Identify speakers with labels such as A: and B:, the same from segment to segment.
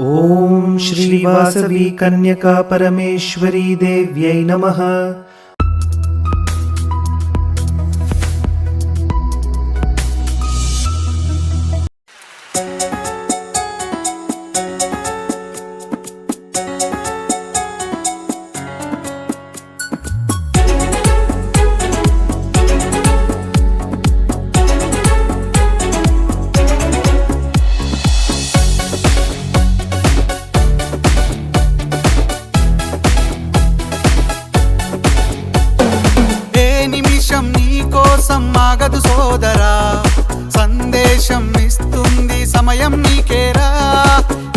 A: ॐ श्रीवासवी कन्यका परमेश्वरी देव्यै नमः
B: కోసం ఆగదు సోదరా. సందేశం ఇస్తుంది సమయం నీకేరా.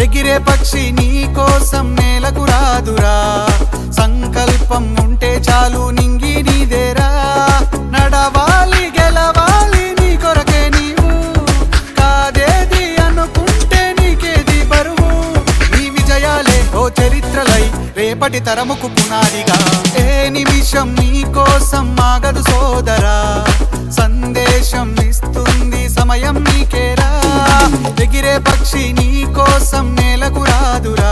B: ఎగిరే పక్షి నీ కోసం నేలకు రాదురా. సంకల్పం ఉంటే చాలు నింగి నీదేరా. నడవాలి గెలవాలి నీ కొరకే నీవు. కాదేది అనుకుంటే నీకేది బరువు. నీ విజయాలే ఓ చరిత్రలై రేపటి తరముకు పునాదిగా. ఏ నిమిషం నీ ఆగదు సోదరా. సందేశం ఇస్తుంది సమయం నీకేరా ఎగిరే పక్షి నీకోసం నేలకు రాదురా.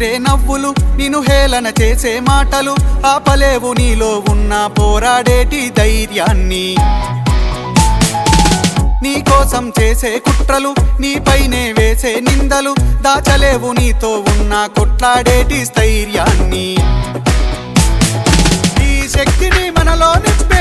B: ఎగిరే నవ్వులు నిను హేళన చేసే మాటలు. ఆపలేవు నీలో ఉన్న పోరాడేటి ధైర్యాన్ని. నీ కోసం చేసే కుట్రలు నీపైనే వేసే నిందలు. దాచలేవు నీతో ఉన్న కొట్లాడేటి స్థైర్యాన్ని. ఈ శక్తిని మనలో నింపే